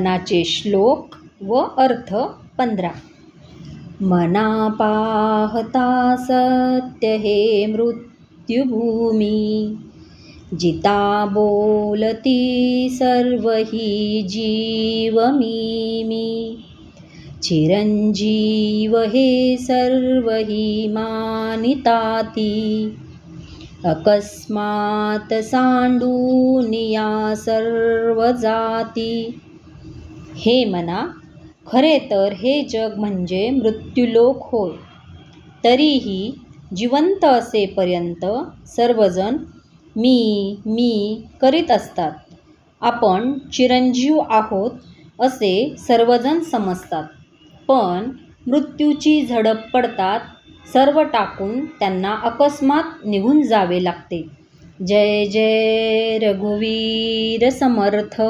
मनाचे श्लोक व अर्थ पंधरा. मना पाहता सत्य हे मृत्युभूमी. जिता बोलती सर्व ही जीव मी मी चिरंजीव हे सर्व ही मानिताती. अकस्मात सांडून या सर्व जाती. हे मना खरे तर हे जग म्हणजे मृत्यूलोक होय. तरीही जिवंत असेपर्यंत सर्वजण मी मी करीत असतात. आपण चिरंजीव आहोत असे सर्वजण समजतात. पण मृत्यूची झडप पडतात सर्व टाकून त्यांना अकस्मात निघून जावे लागते. जय जय रघुवीर समर्थ!